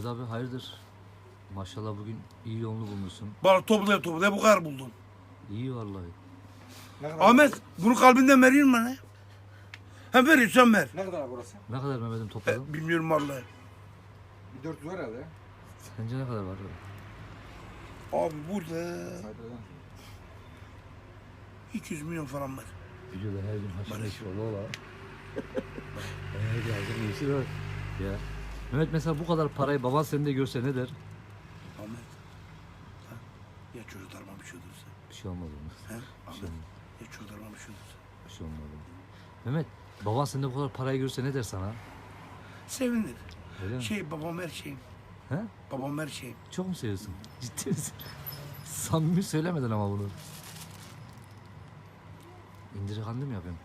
Mehmet abi hayırdır? Maşallah bugün iyi yolunu bulmuşsun. Bana toplaya toplaya bu kadar buldun. İyi vallahi. Ne Ahmet bunu kalbinden veriyor mu bana? Ha veriyorsan ver. ne kadar burası? Ne kadar Mehmet'im topladın? E, bilmiyorum vallahi. Bir 400 var herhalde ya. Sence ne kadar var? Abi burada Sayfadan. 200 milyon falan var. Videoda her gün haşır neşir ola ola. Her gün haşır neşir var. Ya. Mehmet mesela bu kadar parayı baban sende görse ne der? Ahmet. Ha, ya çocuklarıma bir şey olursa. Bir şey olmaz ona. He? Bir Ahmet. şey olmaz. Ya çocuklarıma bir şey olursa. Bir şey olmaz ona. Mehmet baban sende bu kadar parayı görse ne der sana? Sevinir. Öyle mi? Şey babam her şeyim. He? Babam her şeyim. Çok mu seviyorsun? Ciddi misin? Samimi söylemeden ama bunu. İndirik mı yapayım?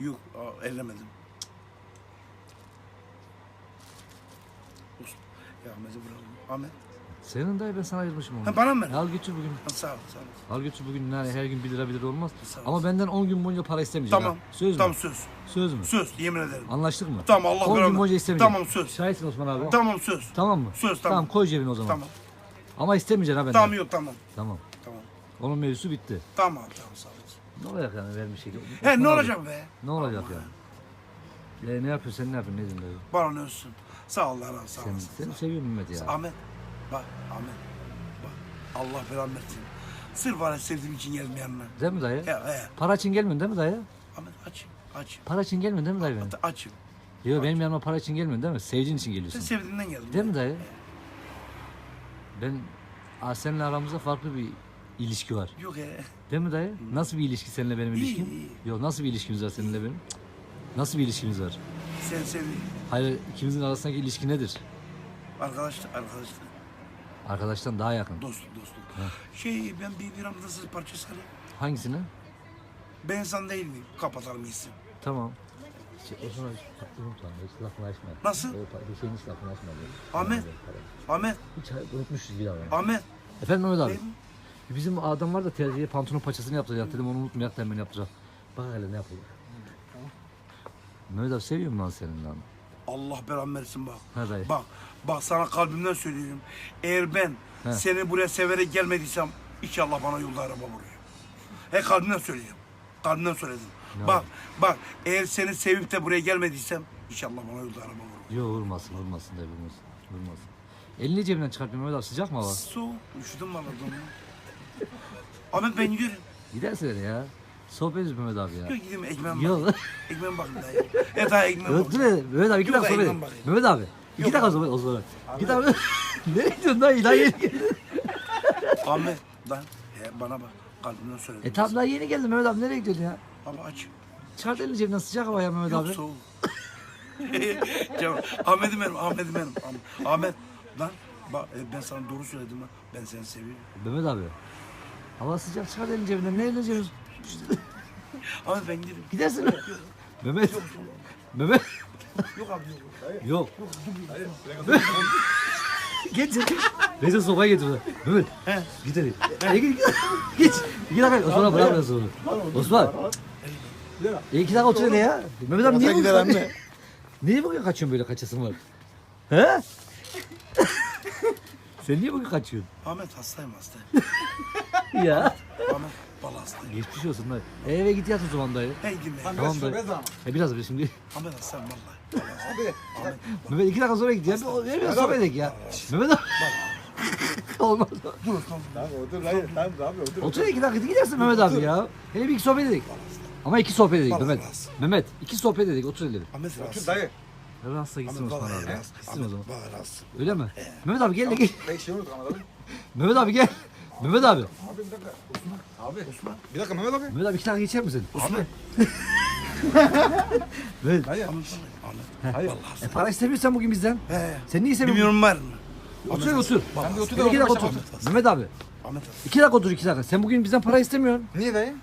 Yok aa, ellemedim. Olsun. Ya Ahmet'i bırakalım. Ahmet. Senin dayı ben sana ayırmışım onu. Ha, bana mı? Al götür bugün. Ha, sağ ol sağ ol. Al götür bugün yani her gün 1 lira 1 lira olmaz. Sağ ol. Ama benden 10 gün boyunca para istemeyeceğim. Tamam. ha. Söz Tamam mü? söz. Söz mü? Söz yemin ederim. Anlaştık mı? Tamam Allah 10 gün boyunca istemeyeceğim. Tamam söz. Şahitsin Osman abi. Tamam söz. Tamam mı? Söz, Tamam tamam. koy cebine o zaman. Tamam. Ama istemeyeceksin ha benden. Tamam yok tamam. Tamam. Tamam. Onun mevzusu bitti. Tamam tamam sağ olasın. Ne olacak yani vermiş şey. He ne olacak be? Ne olacak yani? Ya ne yapıyorsun sen ne yapıyorsun ne dayı? Bana ne olsun. Sağ ol Allah razı sağ Sen, seni seviyorum Mehmet ya. Ahmet. Bak Ahmet. Bak. Allah belanı versin. Sırf bana sevdiğim için geldim yanına. Değil mi dayı? He he. Para için gelmiyorsun değil mi dayı? Ahmet açım. Açım. Para için gelmiyorsun değil mi dayı benim? Açım. Yok benim yanıma para için gelmiyorsun değil mi? Sevdiğin için Sen geliyorsun. sevdiğinden geldim. Değil mi dayı? Ben Aa, seninle aramızda farklı bir ilişki var. Yok he. Değil mi dayı? Nasıl bir ilişki seninle benim İyi, ilişkim? iyi. Yok nasıl bir ilişkimiz var seninle benim? Nasıl bir ilişkimiz var? Sen sevdiğin. Hayır ikimizin arasındaki ilişki nedir? Arkadaşlık. Arkadaşlık. Arkadaştan daha yakın. Dostluk dostluk. Şey ben bir bir anda siz parçası alayım. Hangisini? Ben insan değil miyim? Kapatalım gitsin. Tamam. Şey, o zaman unutma. Hiç lafını açma. Nasıl? O pa- şeyin hiç lafını açma. Ahmet. Ahmet. Hiç unutmuşuz bir daha. Ahmet. Efendim Mehmet abi. Bizim adam var da terziye pantolon paçasını yaptıracak dedim onu unutmayak da hemen yaptıracak. Bak hele ne yapılır. Mehmet abi seviyorum lan senin lan. Allah belanı versin bak. Ha dayı. Bak, bak sana kalbimden söylüyorum. Eğer ben He. seni buraya severek gelmediysem inşallah bana yolda araba vuruyor. He kalbimden söylüyorum. Kalbimden söyledim. Ne bak, bak eğer seni sevip de buraya gelmediysem inşallah bana yolda araba vuruyor. Yok vurmasın vurmasın dayı vurmasın. Vurmasın. Elini cebinden çıkartma Mehmet abi sıcak mı hava? Soğuk, üşüdüm valla donuyor. Ahmet ben gidiyorum. Gidersin ya. Sohbet ediyoruz Mehmet abi ya. Yok gideyim ekmeğim bak. Yok. Ekmeğim bakın daha ya. E daha ekmeğim Dur bak. dur Mehmet abi iki Yok, dakika sohbet aynen edelim. bakayım. Mehmet abi. İki dakika abi. sohbet o zaman. Git abi. Nereye gidiyorsun dayı? Daha yeni geldin. Ahmet lan bana bak kalbimden söyledim. E tamam daha yeni geldin Mehmet abi nereye gidiyorsun ya? Ama aç. Çıkart elini cebinden sıcak hava ya Mehmet Yok abi. soğuk. Cevap, Ahmet'im benim, Ahmet'im benim. Ah- Ahmet, lan bak e, ben sana doğru söyledim lan. Ben seni seviyorum. Mehmet abi. Hava sıcak çıkart elini cebinden. Ne elini cebinden? Ahmet ben giderim. Gidersin. Mehmet. Mehmet. Yok abi Yok. yok. Geç. Neyse sopayı getir. Mehmet. He. Git hadi. E, git. Git. İki dakika. Osman'a bırak biraz sonra. Osman. E, iki dakika otur hele ya. Mehmet abi niye gider bu anne. Niye bugün kaçıyorsun böyle kaçasın var? He? Sen niye bugün kaçıyorsun? Ahmet hastayım hastayım. ya. Ahmet bal hastayım. Geçmiş olsun dayı. E, eve git yat o zaman dayı. Hey gideyim ben. Tamam dayı. da. E biraz bir şimdi. Ahmet hastayım vallahi. Vallahi. Abi. Mehmet iki dakika sonra git ya. Bir biraz sohbet edelim ya. Mehmet abi. Olmaz. dur tamam. Tamam otur lan. Tamam abi otur. Otur iki dakika gidersin Mehmet abi ya. Hele bir iki sohbet edelim. Ama iki sohbet edelim Vallahi Mehmet. Mehmet iki sohbet edelim otur hele. Ahmet Otur dayı. Rahatsız gitsin Ahmet Osman abi. ya. Gitsin o zaman. Ahmet rahatsız. Öyle mi? Mehmet abi gel de gel. Unuttum anladın mı? Mehmet abi gel. Mehmet abi. Abi bir dakika. Abi. Osman. Bir dakika Mehmet abi. Mehmet abi iki dakika geçer misin? Ahmet. Evet. Dayı. Ahmet Ahmet. Hayır. E, para istemiyorsan bugün bizden. He. Sen niye Bir istemiyorsun? milyon var mı? Otur Ahmet otur. Bak, Sen de otur Gel iki da dakika otur. Mehmet abi. Ahmet hastayım. iki dakika otur iki dakika. Sen bugün bizden para istemiyorsun. Niye dayı?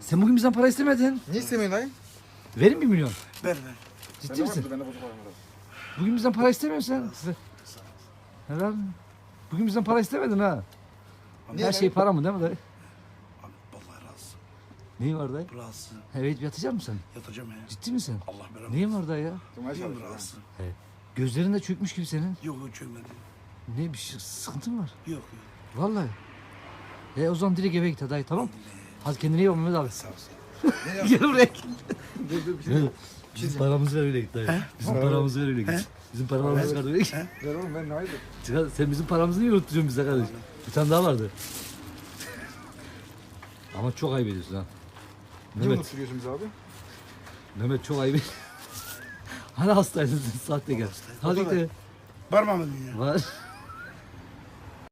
Sen bugün bizden para istemedin. Niye istemiyorsun dayı? Verin bir milyon. Ver ver. Ciddi misin? Ben de bozuk. Bugün bizden para istemiyorsun sen. Helal. Bugün bizden para istemedin ha. Her şey para mı değil mi dayı? Ahmet vallahi rahatsız. Neyin var dayı? Rahatsız. Evet yatacak mısın? Yatacağım he. Ciddi misin? Allah belanı. Neyin var dayı ya? Çalışıyor. rahatsız. He. Gözlerinde çökmüş gibi senin. Yok yok çökmedi. Ne bir şey, sıkıntın var? Yok yok. Vallahi. E o zaman direkt eve git hadi tamam. Hadi kendine iyi bak Mehmet abi. Sağ olsun. Gel buraya. Dur dur bir şey. Bizim paramızı ver öyle git dayı. Bizim paramızı ver öyle git. Bizim paramızı çıkar öyle git. Ver oğlum ben. Çıkar, sen bizim paramızı niye unutturuyorsun bize kardeş? Bir tane daha vardı. Ama çok ayıp ediyorsun ha. Ne Mehmet, unutturuyorsun bizi abi? Mehmet çok ayıp ediyorsun. Hani hastaydın sen sahtekar. Hadi git. Var mı ya? Var.